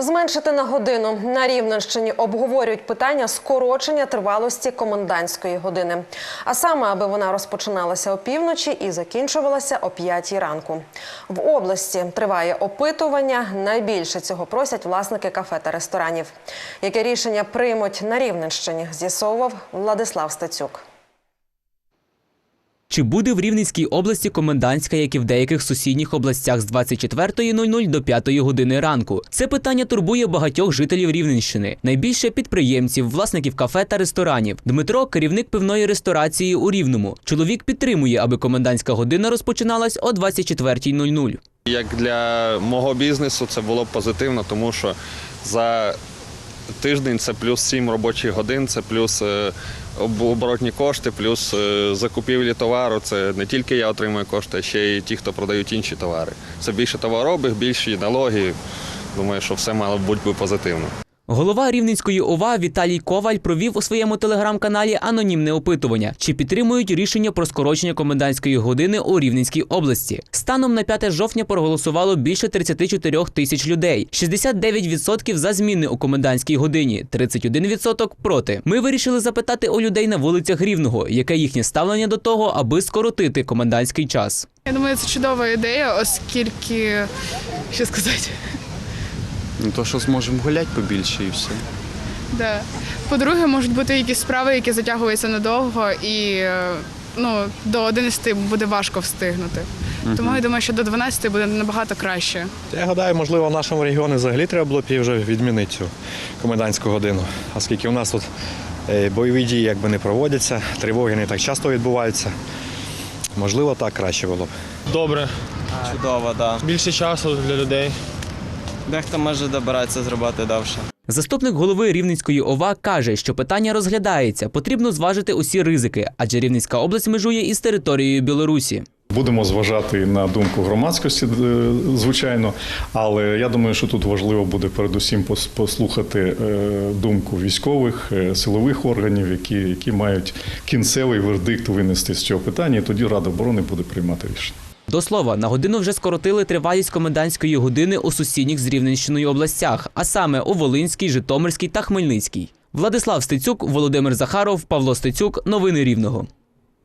Зменшити на годину на Рівненщині обговорюють питання скорочення тривалості комендантської години. А саме, аби вона розпочиналася опівночі і закінчувалася о п'ятій ранку. В області триває опитування. Найбільше цього просять власники кафе та ресторанів. Яке рішення приймуть на Рівненщині, з'ясовував Владислав Стецюк. Чи буде в Рівненській області комендантська, як і в деяких сусідніх областях з 24.00 до 5 години ранку? Це питання турбує багатьох жителів Рівненщини. Найбільше підприємців, власників кафе та ресторанів. Дмитро керівник пивної ресторації у Рівному. Чоловік підтримує, аби комендантська година розпочиналась о 24.00. Як для мого бізнесу це було позитивно, тому що за тиждень це плюс 7 робочих годин, це плюс е, оборотні кошти, плюс е, закупівлі товару. Це не тільки я отримую кошти, а ще й ті, хто продають інші товари. Це більше товаробих, більші налоги. Думаю, що все мало б бути позитивно. Голова Рівненської ОВА Віталій Коваль провів у своєму телеграм-каналі анонімне опитування, чи підтримують рішення про скорочення комендантської години у Рівненській області. Станом на 5 жовтня проголосувало більше 34 тисяч людей. 69% за зміни у комендантській годині, 31% проти. Ми вирішили запитати у людей на вулицях Рівного, яке їхнє ставлення до того, аби скоротити комендантський час. Я думаю, це чудова ідея, оскільки що сказати. Ну то що зможемо гуляти побільше і все. Да. По-друге, можуть бути якісь справи, які затягуються надовго, і е, ну, до 11 буде важко встигнути. Тому я думаю, що до 12 буде набагато краще. Я гадаю, можливо, в нашому регіоні взагалі треба було б її вже відмінити цю комендантську годину, оскільки у нас тут е, бойові дії якби не проводяться, тривоги не так часто відбуваються. Можливо, так краще було б. Добре, Чудово, да. більше часу для людей. Дехто може добиратися зробити довше. Заступник голови Рівненської ОВА каже, що питання розглядається, потрібно зважити усі ризики, адже Рівненська область межує із територією Білорусі. Будемо зважати на думку громадськості, е, звичайно, але я думаю, що тут важливо буде передусім послухати е, думку військових, е, силових органів, які, які мають кінцевий вердикт винести з цього питання, і тоді Рада оборони буде приймати рішення. До слова, на годину вже скоротили тривалість комендантської години у сусідніх з Рівненщиною областях, а саме у Волинській, Житомирській та Хмельницькій. Владислав Стецюк, Володимир Захаров, Павло Стецюк. Новини Рівного.